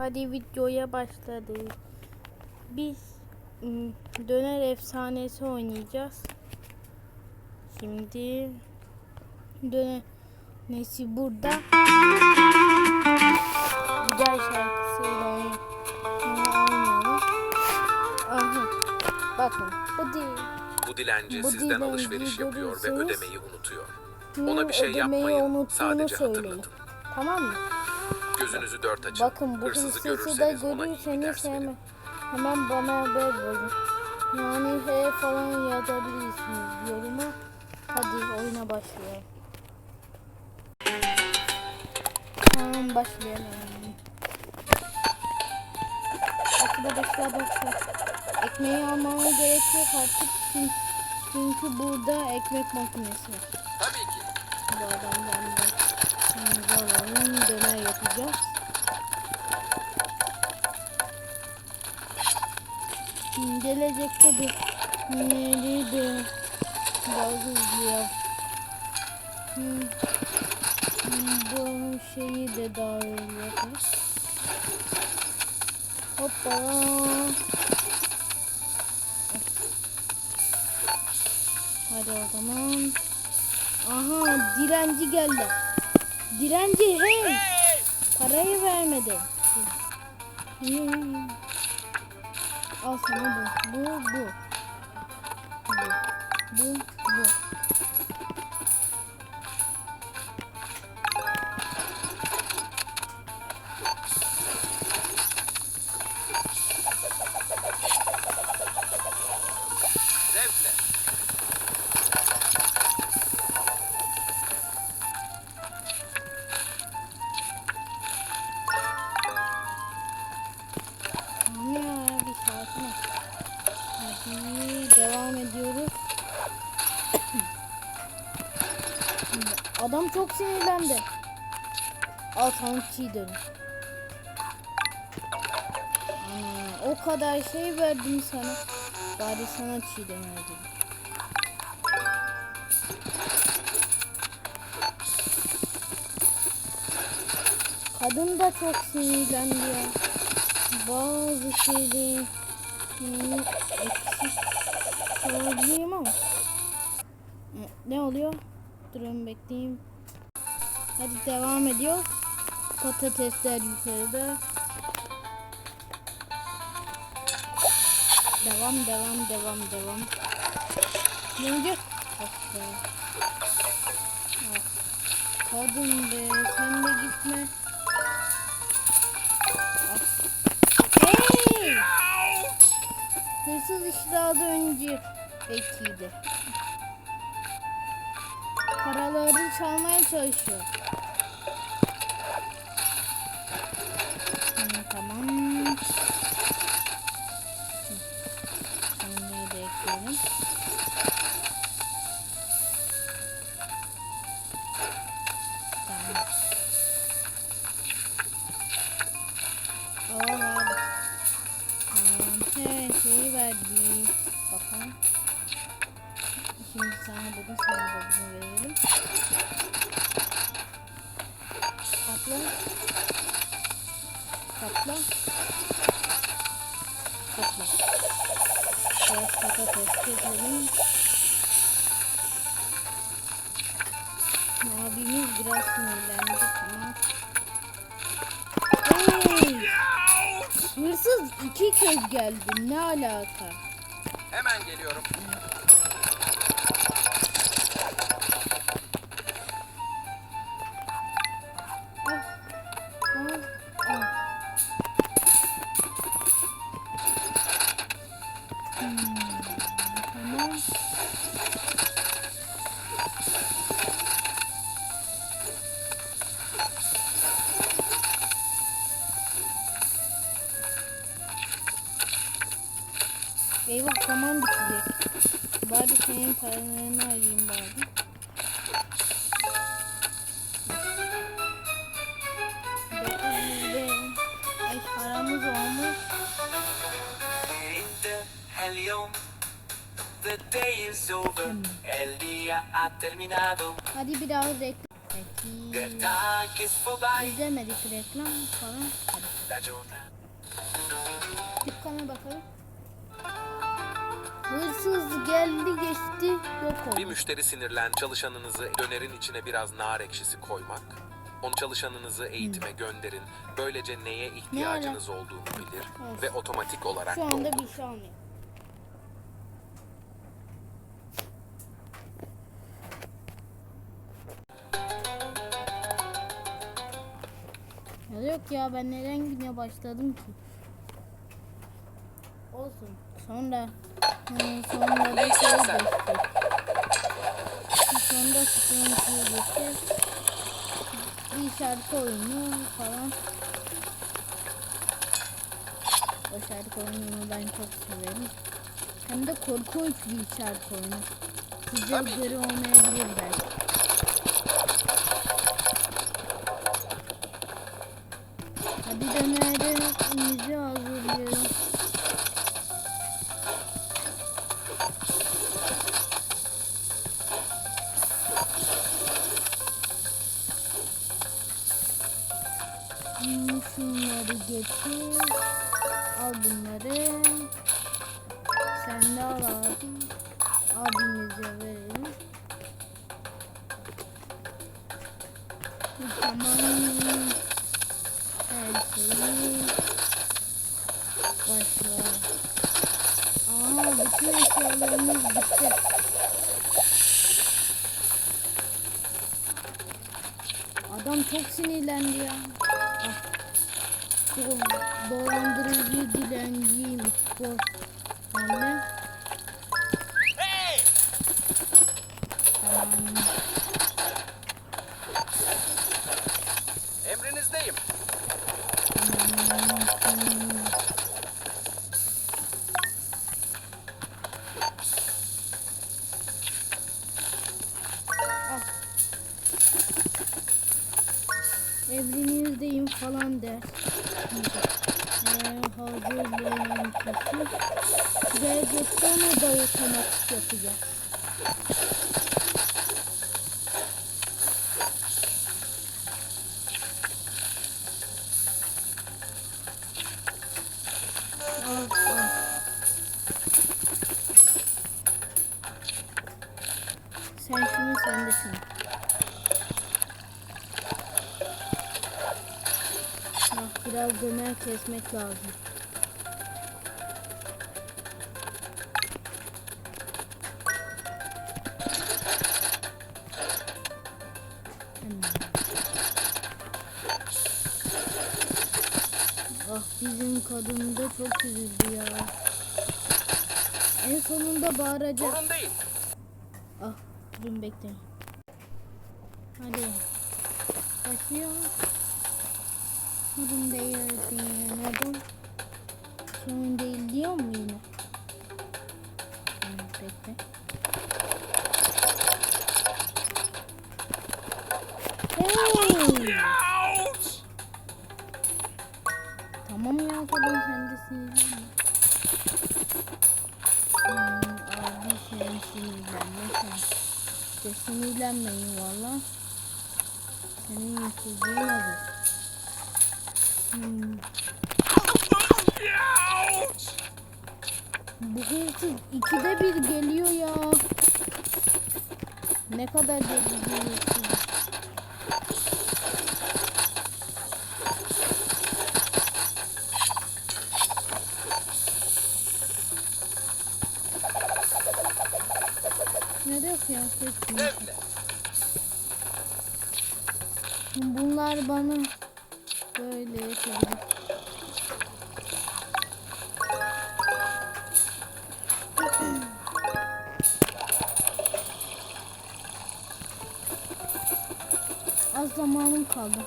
Hadi videoya başladık. Biz döner efsanesi oynayacağız. Şimdi döner nesi burada? Güzel şarkısıyla oyn- oynuyoruz. Aha. Bakın bu değil. Bu dilenci Bu sizden alışveriş yapıyor ve ödemeyi unutuyor. Ona bir şey yapmayın, sadece söyleyin. hatırlatın. Tamam mı? Gözünüzü dört açın. Bakın bu Hırsızı hırsızı da görürseniz ona iyi bir görürseniz ders verin. hemen, bana haber verin. Yani he falan yazabilirsiniz yoruma. Hadi oyuna başlayalım. Tamam başlayalım. Arkadaşlar başla. Ekmeği almama gerek yok artık. Çünkü, çünkü burada ekmek makinesi var. Tabii ki. Bu adamdan da yapacağız. Gelecekte bir neri de bazı ya. Hmm. Hmm, Bu şeyi de dahil yaparız. Hoppa. Hadi o zaman. Aha direnci geldi. Direnci hey. Parayı vermedi. Al sana bu. Bu bu. Bu. Bu bu. Çok sinirlendi. Al. Aa, o kadar şey verdim sana. Bari sana çiğ döner dedim. Kadın da çok sinirlendi ya. Bazı şeyleri yani eksik söyleyeyim ama. Ne oluyor? Durun bekleyeyim. Hadi devam ediyor. Patatesler yukarıda. Devam devam devam devam. Yanacak. Be. Ah. Kadın be sen de gitme. Hey! Hırsız işte az önce bekiydi. Paraları çalmaya çalışıyor. Hı, tamam. Sonrayı da ekleyelim. Tamam. Tamam, her şeyi verdik. Bakalım. Şimdi sana bunu sana da bunu verelim. Katla. Katla. Katla. Biraz patates keselim. Abimiz biraz sinirlendi tamam. Hey! Hırsız iki kez geldi. Ne alaka? Hemen geliyorum. Eyvah zaman bitecek. Bari senin paralarını alayım bari. Ay paramız olmuş. Hadi biraz reklam. Peki. İzlemedik reklam falan. Dükkana bakalım. Hırsız geldi geçti yok Bir oldu. müşteri sinirlen çalışanınızı dönerin içine biraz nar ekşisi koymak. Onu çalışanınızı eğitime gönderin. Böylece neye ihtiyacınız olduğunu bilir ve otomatik olarak Şu anda doldur. bir şey almıyor. Ya yok ya ben neden güne başladım ki? Olsun. Sonra sonra da şey sıkıntıyı geçecek. Bir şarkı oyunu falan. O şarkı oyununu ben çok severim. Hem de korkunç bir şarkı oyunu. Size Tabii. göre olmayabilir belki. Getir. Al bunları. Sen de al abi. Abimize verelim. Tamam. Her şeyi başla. Aa, bütün eşyalarımız bitti. Adam çok sinirlendi ya. Ah. Do- dolandırıcı dilenciymiş bu. Anne. Tamam. Onu da otomatik al. Sen şunu sen de şunu. Ah, biraz döner kesmek lazım. Bizim kadın da çok üzüldü ya. En sonunda bağıracak. Sorun değil. Ah, durun bekleyin. Hadi. Başlıyor. Sorun değil diyemedim. Sorun değil diyor mu yine? Hmm, bekle. Hey! Sen sinirlenme sen. İşte sinirlenmeyin valla. Senin yüzsüzlüğün olur. Hmm. Bu hırsız ikide bir geliyor ya. Ne kadar deli bir hırsız. Bunlar bana böyle yapabilir. Az zamanım kaldı.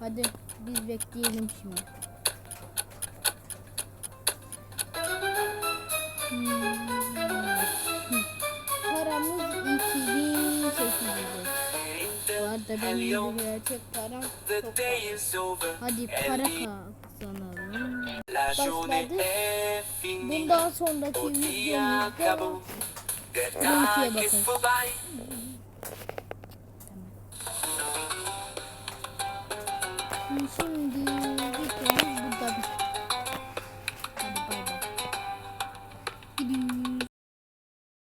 Hadi biz bekleyelim şimdi. Paramız 2800. Bu arada benim gerçek param çok over. Hadi para kazanalım. La giornata Başladı. è finita. Bundan sonraki videomuzda acabò. Der Benimkiye Tag ist bakalım.